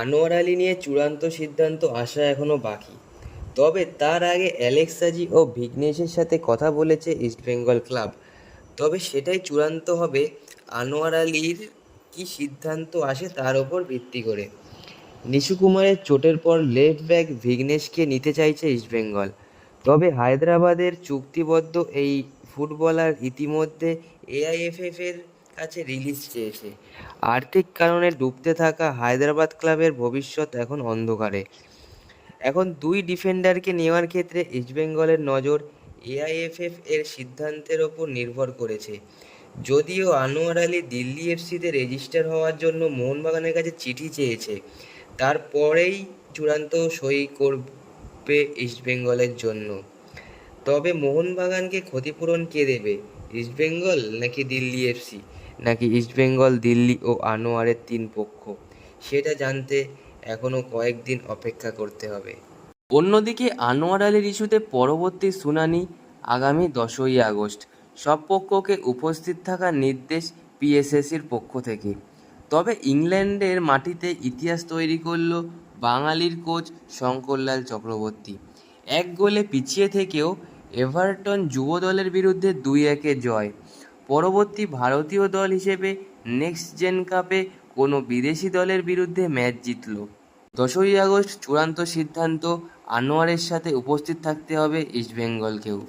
আনোয়ার আলী নিয়ে চূড়ান্ত সিদ্ধান্ত আসা এখনও বাকি। তবে তার আগে অ্যালেক্স সাজি ও ভিঘ্নেশের সাথে কথা বলেছে ইস্টবেঙ্গল ক্লাব। তবে সেটাই চূড়ান্ত হবে, আনোয়ার আলীর কী সিদ্ধান্ত আসে তার ওপর ভিত্তি করে। নিশু কুমারের চোটের পর লেফট ব্যাক ভিঘ্নেশকে নিতে চাইছে ইস্টবেঙ্গল তবে হায়দ্রাবাদের চুক্তিবদ্ধ এই ফুটবলার ইতিমধ্যে এআইএফএফ এর কাছে রিলিজ চেয়েছে। আর্থিক কারণে ডুবতে থাকা হায়দ্রাবাদ ক্লাবের ভবিষ্যৎ এখন অন্ধকারে। এখন দুই ডিফেন্ডারকে নেওয়ার ক্ষেত্রে ইস্টবেঙ্গলের নজর এআইএফএফ এর সিদ্ধান্তের ওপর নির্ভর করেছে। যদিও আনোয়ার আলী দিল্লি এফসিতে রেজিস্টার হওয়ার জন্য মোহনবাগানের কাছে চিঠি চেয়েছে, তারপরেই চূড়ান্ত সই করবে ইস্টবেঙ্গলের জন্য। তবে মোহনবাগানকে ক্ষতিপূরণ কে দেবে? ইস্টবেঙ্গল নাকি দিল্লি এফসি? নাকি ইস্টবেঙ্গল দিল্লি ও আনোয়ারের তিন পক্ষ? সেটা জানতে এখনও কয়েকদিন অপেক্ষা করতে হবে। অন্যদিকে, আনোয়ার আলীর ইস্যুতে পরবর্তী শুনানি আগামী দশই আগস্ট। সব পক্ষকে উপস্থিত থাকার নির্দেশ পিএসএসির পক্ষ থেকে। তবে ইংল্যান্ডের মাটিতে ইতিহাস তৈরি করল বাঙালির কোচ শঙ্করলাল চক্রবর্তী। এক গোলে পিছিয়ে থেকেও এভারটন যুব দলের বিরুদ্ধে দুই একে জয়। পরবর্তী ভারতীয় দল হিসেবে নেক্সট জেন কাপে কোনো বিদেশি দলের বিরুদ্ধে ম্যাচ জিতল। দশই আগস্ট চূড়ান্ত সিদ্ধান্ত আনোয়ারের সাথে উপস্থিত থাকতে হবে ইস্টবেঙ্গলকেও